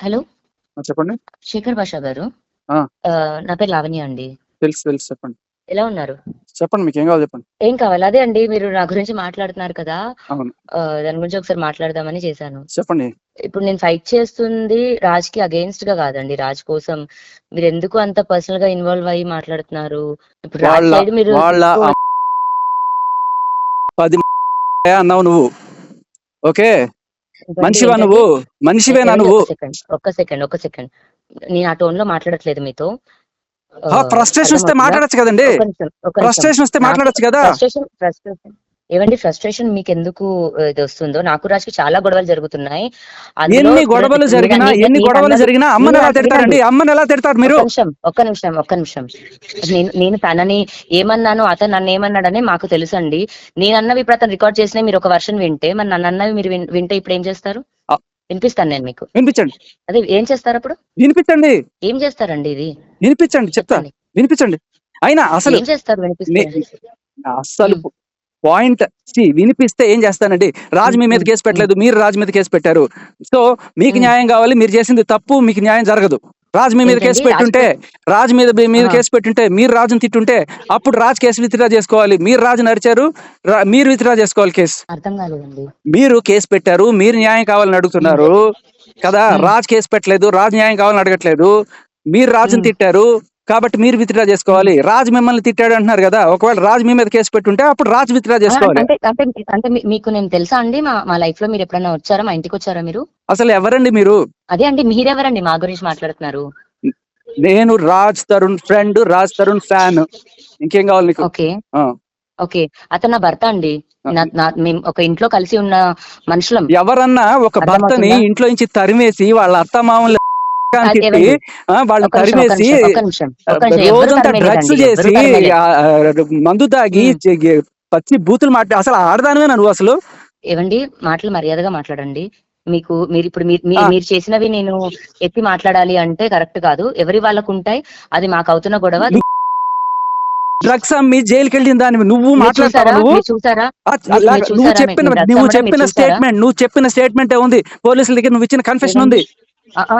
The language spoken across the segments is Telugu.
హలో. చెప్పండి. శేఖర్ భాషా గారు. నా పేరు లావణ్య అండి. తెలుసు తెలుసు చెప్పండి. ఎలా ఉన్నారు? చెప్పండి మీకు ఏం కావాలి చెప్పండి. ఏం కావాలి? అదే అండి మీరు నా గురించి మాట్లాడుతున్నారు కదా. దాని గురించి ఒకసారి మాట్లాడదామని చేశాను. చెప్పండి. ఇప్పుడు నేను ఫైట్ చేస్తుంది రాజ్కి అగేన్స్ట్గా కాదండి. రాజ్ కోసం మీరు ఎందుకు అంత పర్సనల్గా ఇన్వాల్వ్ అయ్యి మాట్లాడుతున్నారు? ఇప్పుడు రాజ్ వాళ్ళ సైడ్ మీరు పది అన్నావు నువ్వు. ఓకే? మనిషివా నువ్వు? మనిషివేనా నువ్వు? ఒక్క సెకండ్ ఒక్క సెకండ్. నేను ఆ టోన్లో మాట్లాడట్లేదు మీతో. ఫ్రస్ట్రేషన్ వస్తే? మాట్లాడచ్చు కదండి. ఫ్రస్ట్రేషన్ వస్తే మాట్లాడచ్చు కదా? ఫ్రస్ట్రేషన్ ఫ్రస్ట్రేషన్ ఏమండి ఫ్రస్ట్రేషన్ మీకు ఎందుకు ఇది వస్తుందో? నాకు రాజుకి చాలా గొడవలు జరుగుతున్నాయి. ఎన్ని గొడవలు జరిగినా నేను- ఎన్ని నేను గొడవలు జరిగినా అమ్మని ఎలా తిడతారండి. అమ్మని ఎలా తిడతారు మీరు? ఒక్క నిమిషం ఒక్క నిమిషం ఒక్క నిమిషం. నేను నేను తనని ఏమన్నాను అతను నన్ను ఏమన్నాడని మాకు తెలుసు అండి నేను అన్నవి ఇప్పుడు అతను రికార్డ్ చేసిన మీరు ఒక వర్షన్ వింటే మరి నన్ను అన్నవి మీరు వింటే ఇప్పుడు ఏం చేస్తారు. వినిపిస్తాను నేను మీకు. వినిపించండి. అదే ఏం చేస్తారు అప్పుడు? వినిపించండి. ఏం చేస్తారండి ఇది? వినిపించండి చెప్తా. చెప్పండి. వినిపించండి. అయినా అసలు ఏం చేస్తారు? వినిపిస్తే అసలు పాయింట్ వినిపిస్తే ఏం చేస్తానండి రాజు మీ మీద. కేసు పెట్టలేదు మీరు రాజు మీద కేసు పెట్టారు సో మీకు మ్మ్. న్యాయం కావాలి మీరు చేసింది తప్పు మీకు న్యాయం జరగదు రాజు మీ మీద? కేసు పెట్టుంటే రాజు మీద మీ మీద ఆ. కేసు పెట్టుంటే మీరు రాజుని తిట్టుంటే అప్పుడు రాజు కేసు విత్డ్రా చేసుకోవాలి మీరు రాజు నడిచారు రా- మీరు విత్డ్రా చేసుకోవాలి కేసు అర్థం కాలేదండి మీరు కేసు పెట్టారు మీరు న్యాయం కావాలని అడుగుతున్నారు కదా మ్మ్. రాజు కేసు పెట్టలేదు రాజు న్యాయం కావాలని అడగట్లేదు మీరు రాజుని. తిట్టారు కాబట్టి మీరు విత్డ్రా చేసుకోవాలి. రాజు మిమ్మల్ని తిట్టాడు అంటున్నారు కదా ఒకవేళ రాజు మీ మీద కేసు పెట్టుంటే అప్పుడు రాజు విత్డ్రా చేసుకోవాలి. అంటే అంటే మీకు నేను తెలుసా అండి మా మా లైఫ్లో మీరు ఎప్పుడైనా వచ్చారా మా ఇంటికి వచ్చారా మీరు? అసలు ఎవరండి మీరు? అదే అండి మీరెవరండి మా గురించి మాట్లాడుతున్నారు? నేను రాజ్ తరుణ్ ఫ్రెండ్ రాజ్ తరుణ్ ఫ్యాన్. ఇంకేం కావాలి నీకు? ఓకే. ఓకే. అతను నా భర్త అండి. మేము ఒక ఇంట్లో కలిసి ఉన్న మనుషులం. ఎవరన్నా ఒక భర్తని? ఇంట్లో నుంచి తరిమేసి వాళ్ళ అత్త మామూలు నిమిషం, ఒక తరిమేసి రోజంతా డ్రగ్స్ చేసి మందు తాగి పచ్చి బూతులు మాట్లా అసలు ఆడదానివేనా నువ్వు అసలు? ఏవండి మాటలు మర్యాదగా మాట్లాడండి. మీకు మీరు ఇప్పుడు మీరు చేసినవి నేను ఎత్తి మాట్లాడాలి అంటే కరెక్ట్ కాదు. ఎవరి వాళ్ళకు ఉంటాయి అది మాకు అవుతున్న గొడవ డ్రగ్స్ అమ్మి జైలుకి వెళ్ళిన దాన్ని నువ్వు మాట్లాడతావా నువ్వు? చెప్పిన నువ్వు చెప్పిన? స్టేట్మెంట్ నువ్వు చెప్పిన స్టేట్మెంట్ ఉంది? పోలీసుల దగ్గర నువ్వు ఇచ్చిన కన్ఫెషన్ ఉంది.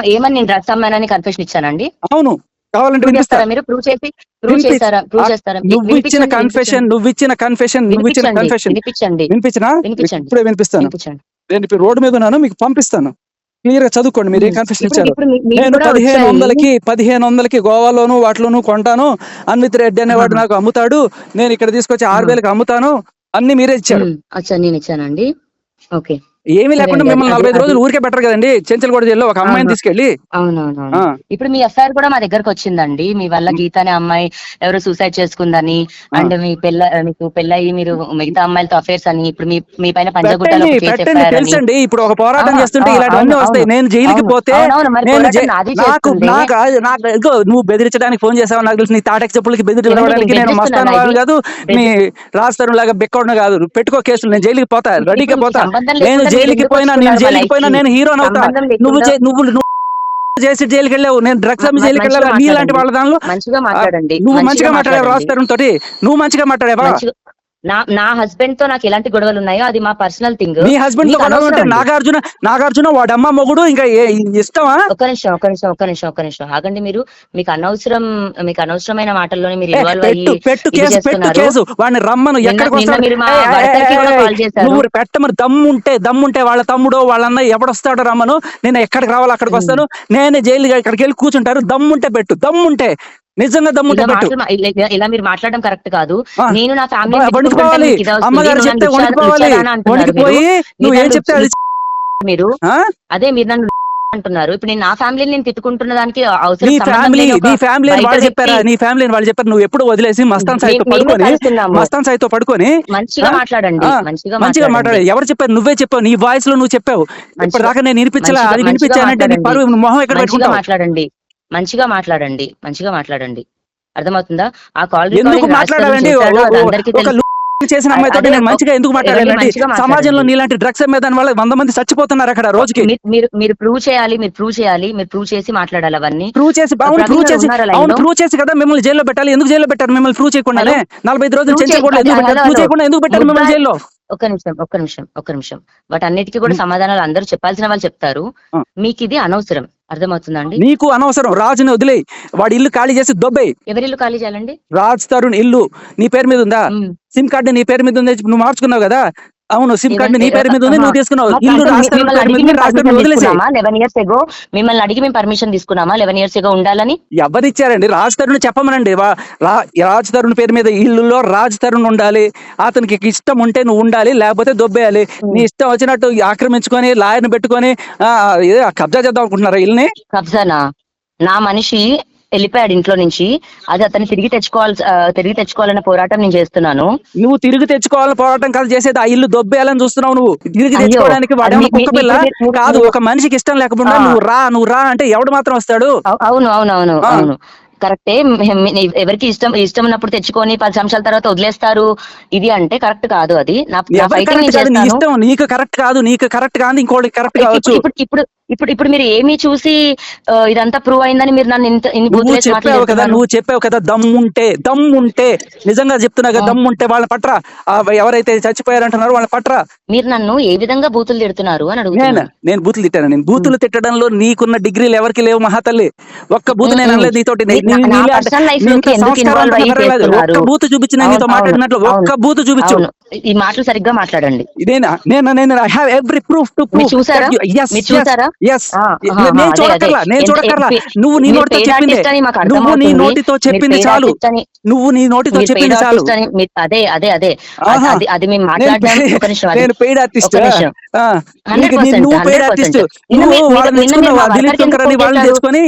ఏమని నేను డ్రగ్స్ అమ్మానని కన్ఫెషన్ ఇచ్చానండి? అవును. కావాలంటే ప్రూవ్ వినిపిస్తా. చేస్తారా మీరు? ప్రూవ్ చేసి ప్రూవ్ చేస్తారా? ప్రూవ్ చేస్తారా? నువ్వు ఇచ్చిన కన్ఫెషన్ నువ్వు ఇచ్చిన కన్ఫెషన్ నువ్వు ఇచ్చిన కన్ఫెషన్ వినిపించండి. వినిపించినా. ఇప్పుడే వినిపిస్తాను. నేను ఇప్పుడు రోడ్డు మీద ఉన్నాను మీకు పంపిస్తాను. క్లియర్గా చదువుకోండి మీరు ఏ కన్ఫెషన్ ఇప్పుడు ఇచ్చారు? నేను పదిహేను. వందలకి పదిహేను వందలకి గోవాలోను వాటిలోను కొంటాను. అన్విత్ రెడ్డి అనేవాడు. నాకు అమ్ముతాడు. నేను ఇక్కడ తీసుకొచ్చి ఆరు ఆహా. వేలకు అమ్ముతాను. అన్ని మీరే ఇచ్చారు. ఉమ్, అచ్చా నేను ఇచ్చానండి. ఓకే. ఏమీ లేకుండా మిమ్మల్ని నలభై ఐదు రోజులు ఊరికే బెటర్ కదండి? చెంచల్గూడ జైల్లో ఒక అమ్మాయిని. తీసుకెళ్ళి అవునవునవును. ఆ, ఇప్పుడు మీ ఎఫ్ఐఆర్ కూడా మా దగ్గరకు వచ్చిందండి. మీ వల్ల గీత అనే అమ్మాయి ఎవరో సూసైడ్ చేసుకుందని అండ్ మీ పెళ్ళ మీకు పెళ్ళయి మీరు మిగతా అమ్మాయిలతో అఫేర్స్ అని ఇప్పుడు మీ మీ పైన పంజగుట్టలో అని. తెలుసండి. ఇప్పుడు ఒక పోరాటం చేస్తుంటే ఇలాంటివన్నీ వస్తాయి. నేను జైలుకి పోతే అవునవును, నాకు. నాకు నువ్వు బెదిరించడానికి ఫోన్ చేసావు నాకు తెలుసు. నీ తాటకి చెప్పులకి బెదిరించడానికి నేను మస్తాను ఇది? కాదు. మీ రాస్తారు లాగా బెక్కడం కాదు. పెట్టుకో కేసులు నేను జైలుకి పోతా. రెడీగా పోతా. నేను జైలుకి పోయినా నేను జైలుకి పోయినా? నేను హీరోని అవుతా. నువ్వు నువ్వు చేసి జైలుకి వెళ్ళావు. నేను డ్రగ్స్ అమ్మి జైలుకి వెళ్ళావు నీలాంటి. వాళ్ళ దానిలో? మంచిగా మాట్లాడండి. నువ్వు మంచిగా మాట్లాడావు. రాస్తారు తోటి? నువ్వు మంచిగా మాట్లాడావా? నా నా హస్బెండ్తో నాకు ఎలాంటి గొడవలు ఉన్నాయో అది మా పర్సనల్ థింగ్ నీ హస్బెండ్తో గొడవ ఉంటే నాగార్జున నాగార్జున వాడమ్మ మొగుడు ఇంకా ఇష్టమా? ఒక నిమిషం ఒక నిమిషం ఒక నిమిషం ఒక నిమిషం. ఆగండి మీరు. మీకు అనవసరం మీకు అనవసరమైన మాటల్లోనే మీరు ఇన్వాల్వ్ పెట్టు అయ్యి పెట్టు ఇది కేసు పెట్టు. కేసు. వాడిని రమ్మను. ఎక్కడికి వస్తాడు? మా పెట్టమని దమ్ముంటే దమ్ముంటే వాళ్ళ తమ్ముడో వాళ్ళ అన్నయ్య ఎవడొస్తాడో రమ్మను. నేను ఎక్కడికి రావాలి అక్కడికి. వస్తాను. నేనే జైలు ఇక్కడికి వెళ్ళి కూర్చుంటారు దమ్ముంటే పెట్టు దమ్ముంటే నిజంగా దమ్ముంటే ఇలా పెట్టు. మీరు మాట్లాడడం కరెక్ట్ కాదు. నేను నా ఫ్యామిలీ అమ్మగారు చెప్తే వణికిపోయి నువ్వు ఏం చెప్తే అది మీరు? అదే మీరు నన్ను అంటున్నారు. ఇప్పుడు నేను నా ఫ్యామిలీని నేను తిట్టుకుంటున్న దానికి అవసరం నీ ఫ్యామిలీ నీ ఫ్యామిలీ వాళ్ళు చెప్పారా? నీ ఫ్యామిలీ వాళ్ళు చెప్పారు? నువ్వు ఎప్పుడు వదిలేసి మస్తాన్ సాయితో పడుకొని. మస్తాన్ సాయితో పడుకొని మంచిగా? మాట్లాడండి మంచిగా మంచిగా మాట్లాడే ఎవరు చెప్పారు? నువ్వే చెప్పావు నీ వాయిస్లో నువ్వు చెప్పావు. ఇప్పుడు దాకా నేను వినిపించలే అది వినిపించానంటే నీ. పరువు మొహం ఎక్కడ మంచిగా పెట్టుకుంటావు? మాట్లాడండి. మంచిగా మాట్లాడండి మంచిగా మాట్లాడండి. అర్థమవుతుందా? ఆ కాల్ చేసిన అమ్మాయితో నేను మంచిగా ఎందుకు మాట్లాడాలండి. సమాజంలో నీలాంటి డ్రగ్స్ అమ్మే దాని వల్ల వంద మంది చచ్చిపోతున్నారు అక్కడ రోజుకి. మీరు- మీరు ప్రూవ్ చేయాలి మీరు ప్రూవ్ చేయాలి మీరు ప్రూవ్ చేసి మాట్లాడాలి అవన్నీ. ప్రూవ్ చేసి అవును ప్రూవ్ చేసి అవును? ప్రూవ్ చేసి కదా మిమ్మల్ని జైల్లో పెట్టాలి ఎందుకు జైల్లో పెట్టారు మిమ్మల్ని ప్రూవ్ చేయకుండానే? నలభై ఐదు రోజులు ఎందుకు పెట్టారు? ప్రూవ్. చేయకుండా ఎందుకు పెట్టారు మిమ్మల్ని జైల్లో? ఒక్క నిమిషం ఒక్క నిమిషం ఒక్క నిమిషం. వాటన్నిటికీ కూడా. సమాధానాలు అందరూ చెప్పాల్సిన వాళ్ళు చెప్తారు. మీకు ఇది అనవసరం. అర్థమవుతుందా అండి నీకు అనవసరం. రాజుని వదిలేయి. వాడి ఇల్లు ఖాళీ చేసి దొబ్బేయి. ఎవరిల్లు ఖాళీ చేయాలండి? రాజ్ తరుణ్ ఇల్లు నీ పేరు మీద ఉందా. సిమ్ కార్డు నీ పేరు మీద ఉంది? నువ్వు మార్చుకున్నావు కదా? అవును సిమ్ కార్డు నీ పేరు మీద ఉంది నువ్వు తీసుకున్నావు. ఇల్లు లెవెన్ ఇయర్స్ ఎగో మిమ్మల్ని అడిగి మేము పర్మిషన్ తీసుకున్నామా? లెవెన్ ఇయర్స్ ఎగో ఉండాలని? ఎవరిచ్చారండి? రాజ్ తరుణ్ చెప్పమనండి రాజ్ తరుణ్ పేరు మీద ఇల్లులో రాజ్ తరుణ్ ఉండాలి. అతనికి ఇష్టం ఉంటే నువ్వు ఉండాలి లేకపోతే దొబ్బేయాలి. నీ ఇష్టం వచ్చినట్టు ఆక్రమించుకొని లాయర్ని పెట్టుకొని కబ్జా చేద్దాం అనుకుంటున్నారా ఇల్లుని కబ్జానా? నా మనిషి వెళ్ళిపోయాడు ఇంట్లో నుంచి. అది అతన్ని తిరిగి తెచ్చుకోవాలి తిరిగి తెచ్చుకోవాలనే పోరాటం నేను చేస్తున్నాను. నువ్వు తిరిగి తెచ్చుకోవాలని పోరాటం కాదు చేసేది ఆ ఇల్లు దొబ్బేయాలని చూస్తున్నావు నువ్వు. తిరిగి తెచ్చుకోవడానికి వాడేమో కుక్క పిల్ల కాదు ఒక మనిషికి ఇష్టం లేకుండా ఆ. నువ్వు రా నువ్వు రా అంటే ఎవడు మాత్రం వస్తాడు? అవు- అవును అవును అవును. అవును. కరెక్టే ఎవరికి ఇష్టం ఇష్టం ఉన్నప్పుడు తెచ్చుకొని పది సంవత్సరాల తర్వాత వదిలేస్తారు. ఇది అంటే కరెక్ట్ కాదు అది. నీకు కరెక్ట్ కాదు నీకు కరెక్ట్ కాదు ఇంకోటి కరెక్ట్ కావచ్చు. ఇప్పుడు ఇప్పుడు ఇప్పుడు మీరు ఏమి చూసి ఇదంతా ప్రూవ్ అయిందని మీరు నన్ను ఇంత నువ్వు చెప్పావు కదా నువ్వు చెప్పావు కదా దమ్ముంటే దమ్ముంటే నిజంగా చెప్తున్నా కదా ఆ. దమ్ముంటే వాళ్ళని పట్రా. ఎవరైతే చచ్చిపోయారంటున్నారో వాళ్ళని పట్రా. మీరు నన్ను ఏ విధంగా బూతులు తిడుతున్నారు అని నేను? అడుగుతున్నాను నేను బూతులు తిట్టాను? నేను బూతులు తిట్టడంలో నీకున్న డిగ్రీలు ఎవరికి లేవు మహాతల్లి. ఒక్క బూతు నేను అనలేదు నీతోటి. మీ- నా- నా personal life లోకి ఎందుకు involve అయ్యి చేస్తున్నారు? ఒక్క బూతు చూపించి నేను నీతో మాట్లాడినట్లు ఒక్క బూతు చూపించు. ఈ మాటలు సరిగ్గా మాట్లాడండి నేను నేను నేను I have every proof to proof చూసారా మీరు చూసారా నేను అదే. నేను ఎంత- నువ్వు నీ నోటితో చెప్పిందే నువ్వు నీ. నోటితో చెప్పింది చాలు నువ్వు నీ నోటితో చెప్పింది చాలు అదే అదే అదే అది-. అది మేము మాట్లాడడం ఒక నిమిషం. నేను పెయిడ్ ఆర్టిస్ట్ ఒక నిమిషం. 100%, నువ్వు పెయిడ్ 100%. ఆర్టిస్ట్ నువ్వు వాళ్ళని తెచ్చుకున్నావు దిలీప్ శంకర్ అని వాళ్ళని? తెచ్చుకొని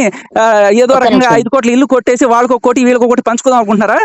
ఏదో రకంగా. ఐదు కోట్ల ఇల్లు కొట్టేసి వాళ్ళకి ఒక కోటి వీళ్ళకి ఒక కోటి పంచుకుందాం అనుకుంటున్నారా